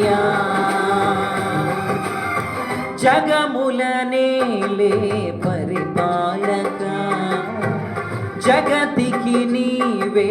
చాలయ్యా జగములనేలే పరిపాలక. జగతికి నీవే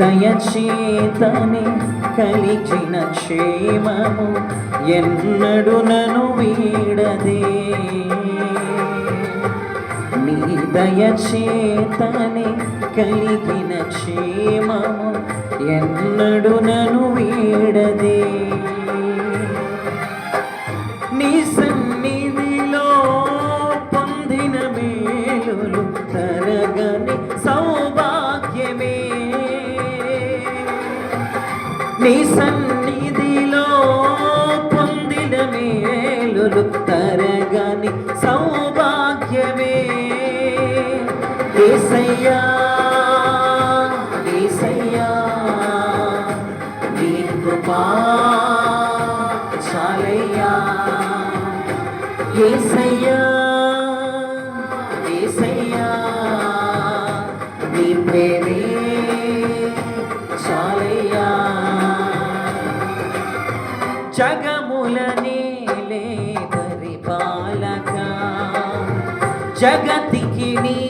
దయచేతని కలిగిన క్షేమము ఎన్నడు నను వీడదే. నీ దయచేతని కలిగిన క్షేమము ఎన్నడు నను వీడదే. చాలయ్యా ఏసయ్యా ఏసయ్యా నీ ప్రేమే చాలయ్యా. జగముల నీలే పరిపాలక జగతికి నీవే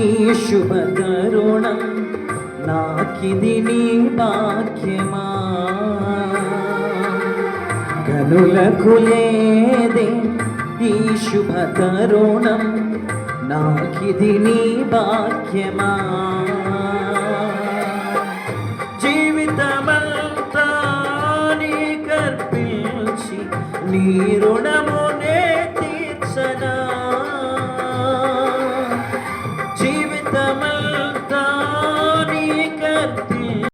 ఈ శుభ కరుణం నాకిది నీ భాగ్యమా? గనులకు లేదే ఈ శుభ తరుణం నాకిది నీ భాగ్యమా? జీవితమంతా నీ కర్పించి నీ రుణ